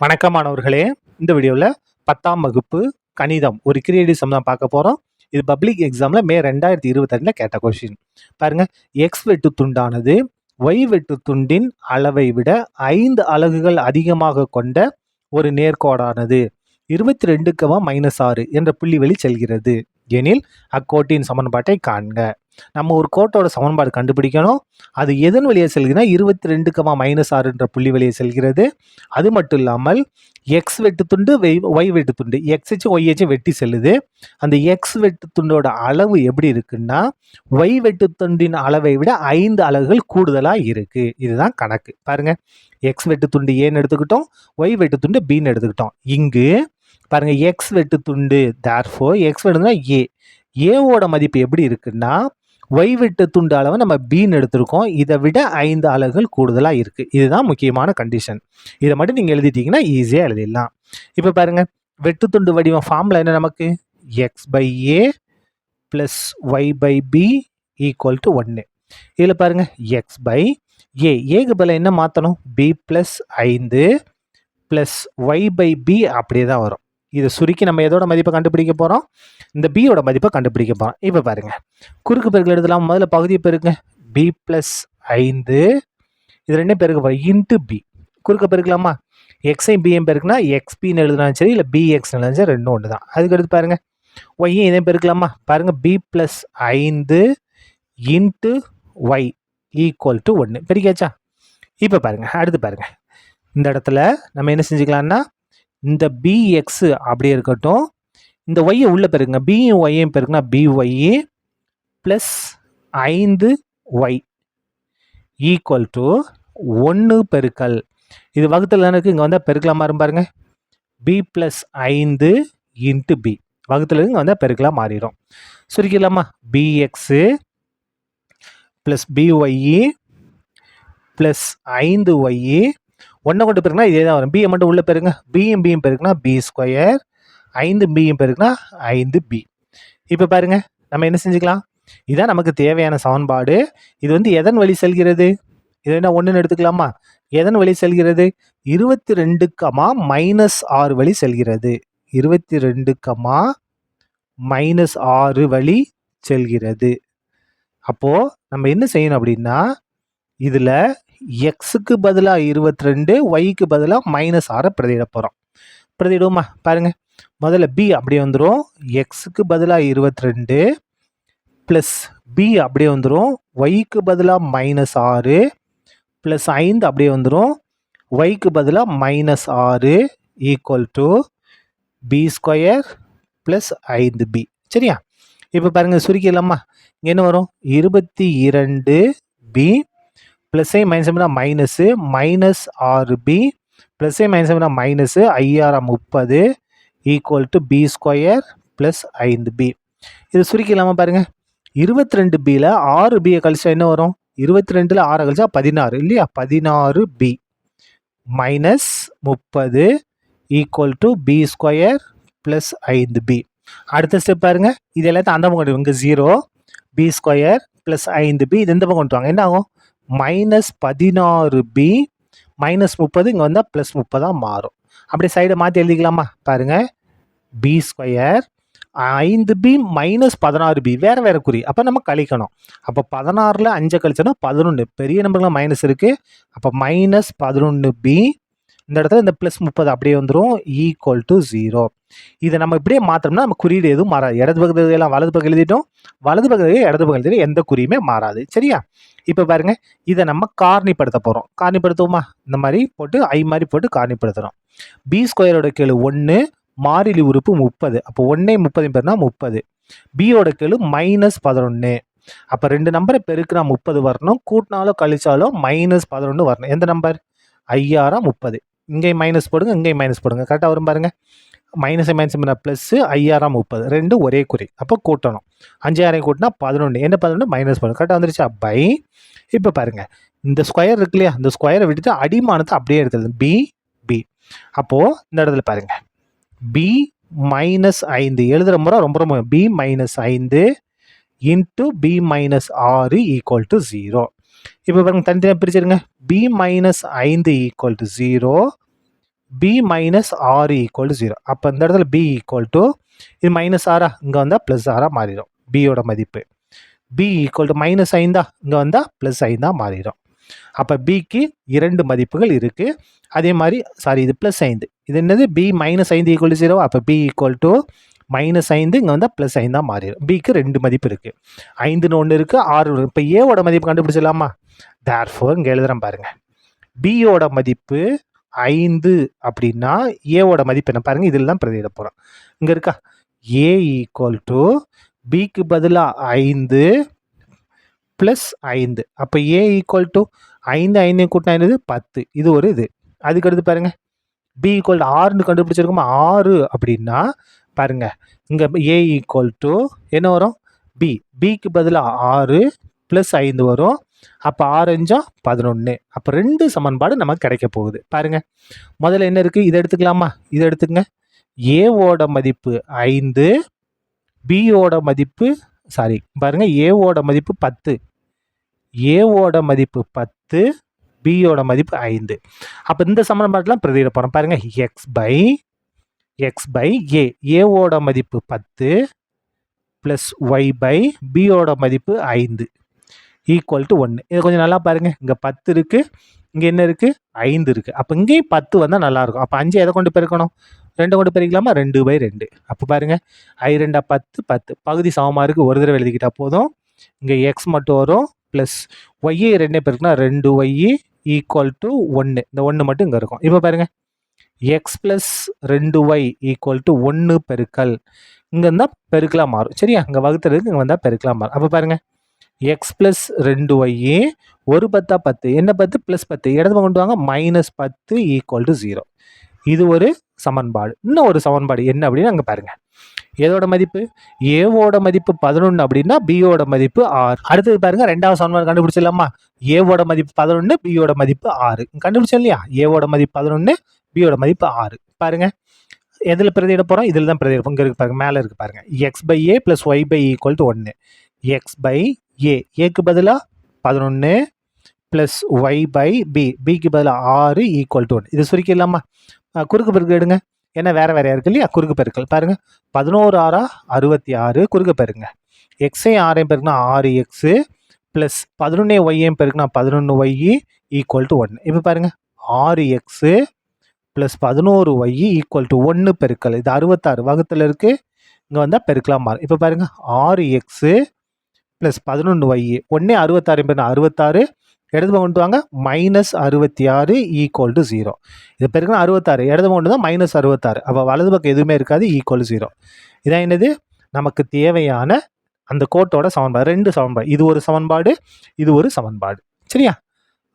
வணக்கம் மாணவர்களே இந்த வீடியோவில் பத்தாம் வகுப்பு கணிதம் ஒரு கிரியேட்டிவ் சம் தான் பார்க்க போகிறோம் இது பப்ளிக் எக்ஸாமில் மே ரெண்டாயிரத்தி இருபத்தெண்டில் கேட்ட கொஷின் பாருங்கள் எக்ஸ் வெட்டு துண்டானது ஒய் வெட்டு துண்டின் அளவை விட ஐந்து அலகுகள் அதிகமாக கொண்ட ஒரு நேர்கோடானது இருபத்தி ரெண்டுக்கமா மைனஸ் ஆறு என்ற புள்ளி வழி செல்கிறது. எனில் அக்கோட்டின் சமன்பாட்டை காண்க. நம்ம ஒரு கோட்டோட சமன்பாடு கண்டுபிடிக்கணும். அது எதன் வழியாக செல்கிறதுனா இருபத்தி ரெண்டுக்கமா மைனஸ் ஆறுன்ற புள்ளி வழியை செல்கிறது. அது மட்டும் இல்லாமல் எக்ஸ் வெட்டு துண்டு வெய் ஒய் வெட்டு துண்டு எக்ஸ் ஒய் வெட்டி செல்லுது. அந்த எக்ஸ் வெட்டு துண்டோட அளவு எப்படி இருக்குன்னா ஒய் வெட்டு துண்டின் அளவை விட ஐந்து அலகுகள் கூடுதலாக இருக்குது இதுதான் கணக்கு. பாருங்கள் எக்ஸ் வெட்டு துண்டு ஏன்னு எடுத்துக்கிட்டோம் ஒய் வெட்டு துண்டு பின்னு எடுத்துக்கிட்டோம். இங்கு பாருங்க எக்ஸ் வெட்டு துண்டு தேர்ஃபோ எக்ஸ் வெட்டுனா ஏ ஏவோட மதிப்பு எப்படி இருக்குன்னா ஒய் வெட்டு துண்டு அளவை நம்ம பின்னு எடுத்திருக்கோம். இதை விட ஐந்து அலகுகள் கூடுதலாக இருக்குது இதுதான் முக்கியமான கண்டிஷன் இதை மட்டும் நீங்கள் எழுதிட்டீங்கன்னா ஈஸியாக எழுதிடலாம். இப்போ பாருங்க வெட்டு துண்டு வடிவம் ஃபார்மில் என்ன நமக்கு? X by a plus y by b equal to ஒன்று இதில் பாருங்க எக்ஸ் பை ஏ ஏக்கு பதில் என்ன மாற்றணும் பி ப்ளஸ் ஐந்து ப்ளஸ் ஒய் பை பி அப்படியே தான் வரும். இதை சுருக்கி நம்ம எதோட மதிப்பை கண்டுபிடிக்க போகிறோம் இந்த பியோட மதிப்பை கண்டுபிடிக்க போகிறோம் இப்போ பாருங்கள் குறுக்கு பெருக்கு எழுதலாம். முதல்ல பகுதியை பெருங்க பி ப்ளஸ் ஐந்து. இது ரெண்டே பெருக்க போகிறோம் இன்ட்டு பி குறுக்க பெருக்கலாமா? எக்ஸையும் பிஎம் பெருக்குனா எக்ஸ்பின்னு எழுதுனாலும் சரி இல்லை பிஎக்ஸ் எழுதுனா சரி ரெண்டும் ஒன்று தான் அதுக்கு அடுத்து பாருங்கள் ஒய்யும் இதையும் பெருக்கலாமா? பாருங்கள் பி ப்ளஸ் ஐந்து இன்ட்டு ஒய் ஈக்குவல் டு ஒன்று பெருக்காச்சா? இப்போ பாருங்கள் அடுத்து பாருங்கள் இந்த இடத்துல நம்ம என்ன செஞ்சுக்கலாம்னா இந்த பிஎக்ஸ் அப்படியே இருக்கட்டும். இந்த ஒய்யை உள்ளே பெருங்க பியும் ஒய்யும் பெருக்குனா பிஒய் ப்ளஸ் ஐந்து ஒய் ஈக்குவல் டு ஒன்று பெருக்கல். இது வகுத்தில் இருக்குது இங்கே வந்தால் பெருக்கலாமா மாறும் பாருங்க. பி ப்ளஸ் ஐந்து இன்ட்டு பி வகுத்தில் இங்கே வந்தால் பெருக்கலாம் மாறிடும். சுருக்கிடலாமா? P X plus P Y E plus ஐந்து ஒய்இ ஒன்றை கொண்டு பெருக்குனா இதே தான் வரும் பியை மட்டும் உள்ளே பெருங்க பியும் பியும் பெருக்குனா பி ஸ்கொயர் ஐந்து பியும் பெருக்குனா ஐந்து பி இப்போ பாருங்க நம்ம என்ன செஞ்சுக்கலாம்? இதான் நமக்கு தேவையான சமன்பாடு. இது வந்து எதன் வழி செல்கிறது? இது என்ன ஒன்றுன்னு எடுத்துக்கலாமா? எதன் வழி செல்கிறது? இருபத்தி ரெண்டு கமா மைனஸ் ஆறு வழி செல்கிறது. இருபத்தி ரெண்டு கமா மைனஸ் ஆறு வழி செல்கிறது. அப்போது நம்ம என்ன செய்யணும் அப்படின்னா இதில் எக்ஸுக்கு பதிலாக இருபத்தி ரெண்டு ஒய்க்கு பதிலாக மைனஸ் ஆறை பிரதியிட போகிறோம் பிரதிடுவோமா பாருங்கள் முதல்ல பி அப்படியே வந்துடும் எக்ஸுக்கு பதிலாக இருபத்தி ரெண்டு ப்ளஸ் பி அப்படியே வந்துடும் ஒய்க்கு பதிலாக மைனஸ் ஆறு ப்ளஸ் ஐந்து அப்படியே வந்துடும் ஒய்க்கு பதிலாக மைனஸ் ஆறு equal to P square plus ஐந்து பி சரியா? இப்போ பாருங்கள் சுருக்கிடலாமா? இங்கே என்ன வரும்? இருபத்தி இரண்டு பி ப்ளஸ்ஸே மைனஸ் பண்ணால் மைனஸு மைனஸ் ஆறு பி ஏ மைனஸ் பண்ணால் மைனஸு ஐயாயிரம் முப்பது equal to b square plus ஐந்து பி இது சுருக்கிடலாமா பாருங்கள் இருபத்தி ரெண்டு பியில் ஆறு பியை கழிச்சா என்ன வரும்? இருபத்தி ரெண்டில் ஆறை கழிச்சா பதினாறு இல்லையா? பதினாறு பி மைனஸ் முப்பது equal to b square plus ஐந்து பி அடுத்த ஸ்டெப் பாருங்கள் இது எல்லாத்தையும் அந்த பக்கம் கொண்டு இங்கே ஜீரோ பி ஸ்கொயர் ப்ளஸ் ஐந்து பி இது இந்த பக்கம் கொண்டு வாங்க. என்ன ஆகும்? மைனஸ் பதினாறு பி மைனஸ் முப்பது இங்கே வந்தால் ப்ளஸ் முப்பதாக மாறும். அப்படியே சைடை மாற்றி எழுதிக்கலாமா? பாருங்கள் பி ஸ்கொயர் ஐந்து பி மைனஸ் பதினாறு பி வேறு வேறு குறி. அப்போ நம்ம கழிக்கணும். அப்போ பதினாறில் அஞ்சை கழிச்சோன்னா பதினொன்று பெரிய நம்பர்லாம் மைனஸ் இருக்குது அப்போ மைனஸ் பதினொன்று பி இந்த இடத்துல இந்த ப்ளஸ் முப்பது அப்படியே வந்துடும் ஈக்குவல் டு ஜீரோ இதை நம்ம இப்படியே மாற்றோம்னா நம்ம குறியீடு எதுவும் மாறாது. இடது பக்கத்துல எல்லாம் வலது பக்கம் எழுதிட்டோம். வலது பக்கத்துல இடது பக்கம் எழுதிட்டு எந்த குறியுமே மாறாது. சரியா? இப்போ பாருங்க இதை நம்ம காரணிப்படுத்த போகிறோம் காரணிப்படுத்துவோமா? இந்த மாதிரி போட்டு ஐ மாதிரி போட்டு காரணிப்படுத்துகிறோம் பி ஸ்கொயரோட கீழே ஒன்று மாறிலி உறுப்பு முப்பது. அப்போ ஒன்றே முப்பது பேர்னா முப்பது. பியோட கீழே மைனஸ் பதினொன்று அப்போ ரெண்டு நம்பரை பெருக்கினா முப்பது வரணும். கூட்டினாலோ கழிச்சாலோ மைனஸ் பதினொன்று வரணும். எந்த நம்பர் ஐயாயிரம் முப்பது. இங்கேயும் மைனஸ் போடுங்க இங்கேயும் மைனஸ் போடுங்க. கரெக்டாக வரும் பாருங்கள் மைனஸ் மைனஸ் பண்ண ப்ளஸ்ஸு ஐயாயிரம் முப்பது. ரெண்டு ஒரே குறி. அப்போ கூட்டணும். அஞ்சாயிரம் கூட்டினா பதினொன்று என்ன பதினொன்று மைனஸ் பண்ணணும் கரெக்டாக வந்துருச்சா? பை. இப்போ பாருங்கள் இந்த ஸ்கொயர் இருக்கு இல்லையா? இந்த ஸ்கொயரை விட்டுட்டு அடிமானத்தை அப்படியே எடுத்துருது பி பி அப்போது இந்த இடத்துல பாருங்கள் பி மைனஸ் ஐந்து. எழுதுகிற முறை ரொம்ப ரொம்ப பி மைனஸ் ஐந்து இன்ட்டு பி மைனஸ் ஆறு ஈக்குவல் டு ஜீரோ இப்போ பாருங்க தனித்தனியாக பிரிச்சிருங்க பி மைனஸ் ஐந்து equal to zero P minus ஆறு ஈக்குவல் டு ஜீரோ அப்போ இந்த இடத்துல பி ஈக்குவல் டு இது மைனஸ் ஆறா இங்கே வந்தால் ப்ளஸ் ஆறாக மாறிடும். பியோட மதிப்பு. பி ஈக்குவல் டு மைனஸ் ஐந்தா? இங்கே வந்தால் ப்ளஸ் ஐந்தாக மாறிடும். அப்போ பிக்கு இரண்டு மதிப்புகள் இருக்குது அதே மாதிரி சாரி இது ப்ளஸ் ஐந்து. இது என்னது? பி மைனஸ் ஐந்து ஈக்குவல் டு ஜீரோ அப்போ பி ஈக்குவல் டு மைனஸ் ஐந்து இங்கே வந்தால் ப்ளஸ் ஐந்தாக மாறிடும். பிக்கு ரெண்டு மதிப்பு இருக்குது ஐந்துன்னு ஒன்று இருக்குது ஆறு இப்போ ஏவோட மதிப்பு கண்டுபிடிச்சிடலாமா? தேர் ஃபோர் இங்கே எழுதுகிறேன் பாருங்கள் பியோட மதிப்பு ஐந்து அப்படின்னா ஏவோட மதிப்பு என்ன பாருங்கள் இதில் தான் பிரதியிட போகிறோம் இங்கே இருக்கா? ஏ ஈக்குவல் டு பிக்கு பதிலாக ஐந்து ப்ளஸ் ஐந்து. அப்போ ஏ ஈக்குவல் டு ஐந்து ஐந்து கூட்டினா என்னது? பத்து. இது ஒரு இது. அதுக்கடுத்து பாருங்கள் பி ஈக்குவல் ஆறுன்னு கண்டுபிடிச்சிருக்கோமா? ஆறு அப்படின்னா பாருங்கள் இங்கே ஏ ஈக்குவல் டு என்ன வரும்? பி பிக்கு பதிலாக ஆறு ப்ளஸ் ஐந்து வரும். அப்போ ஆரஞ்சா பதினொன்று அப்போ ரெண்டு சமன்பாடு நமக்கு கிடைக்க போகுது. பாருங்கள் முதல்ல என்ன இருக்குது இதை எடுத்துக்கலாமா? இதை எடுத்துக்கங்க. ஏவோட மதிப்பு ஐந்து பியோட மதிப்பு சாரி பாருங்கள் ஏவோட மதிப்பு பத்து. ஏவோட மதிப்பு பத்து பியோட மதிப்பு ஐந்து. அப்போ இந்த சமன்பாட்டெலாம் பிரதியிட போகிறோம் பாருங்கள் x by x by a ஏவோட மதிப்பு பத்து ப்ளஸ் ஒய் பை பியோட மதிப்பு ஐந்து. ஈக்குவல் டு ஒன்று இது கொஞ்சம் நல்லா பாருங்கள் இங்கே பத்து இருக்குது இங்கே என்ன இருக்குது ஐந்து இருக்குது அப்போ இங்கேயும் பத்து வந்தால் நல்லாயிருக்கும் அப்போ அஞ்சு எதை கொண்டு பெருக்கணும்? ரெண்டை கொண்டு பெருக்கலாமா? ரெண்டு பை ரெண்டு. அப்போ பாருங்கள் ஐ ரெண்டா பத்து பத்து. பகுதி சமமாக இருக்குது ஒரு தடவை எழுதிக்கிட்டால் போதும். இங்கே எக்ஸ் மட்டும் வரும். ப்ளஸ் ஒய்யை ரெண்டே பெருக்குனா ரெண்டு ஒய்யி ஈக்குவல் டு ஒன்று இந்த ஒன்று மட்டும் இங்கே இருக்கும். இப்போ பாருங்கள் எக்ஸ் ப்ளஸ் ரெண்டு ஒய் ஈக்குவல் டு ஒன்று பெருக்கல். இங்கே இருந்தால் பெருக்கலாக மாறும். சரியா? இங்கே வகுத்துறதுக்கு இங்கே வந்தால் பெருக்கலாக மாறும். அப்போ பாருங்கள் எக்ஸ் ப்ளஸ் ரெண்டு ஒய்யே ஒரு பத்தா பத்து. என்ன பத்து? ப்ளஸ் பத்து. இடது கொண்டு வாங்க. மைனஸ் பத்து ஈக்குவல் டு ஜீரோ இது ஒரு சமன்பாடு. இன்னும் ஒரு சமன்பாடு என்ன அப்படின்னு அங்கே பாருங்கள் ஏதோட மதிப்பு? ஏவோட மதிப்பு பதினொன்று அப்படின்னா பியோட மதிப்பு ஆறு. அடுத்தது பாருங்க ரெண்டாவது சமன்பாடு கண்டுபிடிச்சிடலாமா? ஏவோட மதிப்பு பதினொன்று பியோட மதிப்பு ஆறு. கண்டுபிடிச்சோம் இல்லையா? ஏவோட மதிப்பு பதினொன்று பியோட மதிப்பு ஆறு. பாருங்க எதில் பிரதியிட போகிறோம் இதில் தான் பிரதியிட இங்கே இருக்கு பாருங்க மேலே இருக்கு பாருங்க. X by a plus y by equal to ஒன்று எக்ஸ் பை ஏ ஏக்கு பதிலாக பதினொன்று ப்ளஸ் ஒய் பை பி பிக்கு பதிலாக ஆறு ஈக்குவல் டு ஒன் இது சுருக்கிடலாமா? குறுக்கு பிறகு எடுங்க. ஏன்னா வேறு வேறு இருக்கு இல்லையா? குறுக்கு பெருக்கள் பாருங்கள் பதினோரு ஆறா அறுபத்தி ஆறு குறுக்கு பெருங்க எக்ஸே ஆறையும் பெருக்குனா ஆறு எக்ஸு ப்ளஸ் பதினொன்னே ஒய்யையும் பெருக்குனா பதினொன்று ஒய்இ ஈக்குவல் டு ஒன்று இப்போ பாருங்கள் ஆறு எக்ஸு ப்ளஸ் பதினோரு ஒய் ஈக்குவல் டு ஒன்று பெருக்கல். இது அறுபத்தாறு வகுத்தில் இருக்குது இங்கே வந்தால் பெருக்கலாம் மாறும். இப்போ பாருங்கள் ஆறு எக்ஸு ப்ளஸ் பதினொன்று ஒய் ஒன்றே அறுபத்தாறு பெருனா அறுபத்தாறு. இடது பக்கம் கொண்டு வாங்க. மைனஸ் அறுபத்தி ஆறு ஈக்குவல் டு ஜீரோ இது பெருக்குனா அறுபத்தாறு. இடது பக்கம் கொண்டு தான் மைனஸ் அறுபத்தாறு. அப்போ வலது பக்கம் எதுவுமே இருக்காது ஈக்குவல் ஜீரோ இதான் என்னது? நமக்கு தேவையான அந்த கோட்டோட சமன்பாடு. ரெண்டு சமன்பாடு. இது ஒரு சமன்பாடு இது ஒரு சமன்பாடு. சரியா?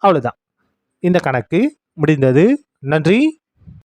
அவ்வளோதான் இந்த கணக்கு முடிந்தது. நன்றி.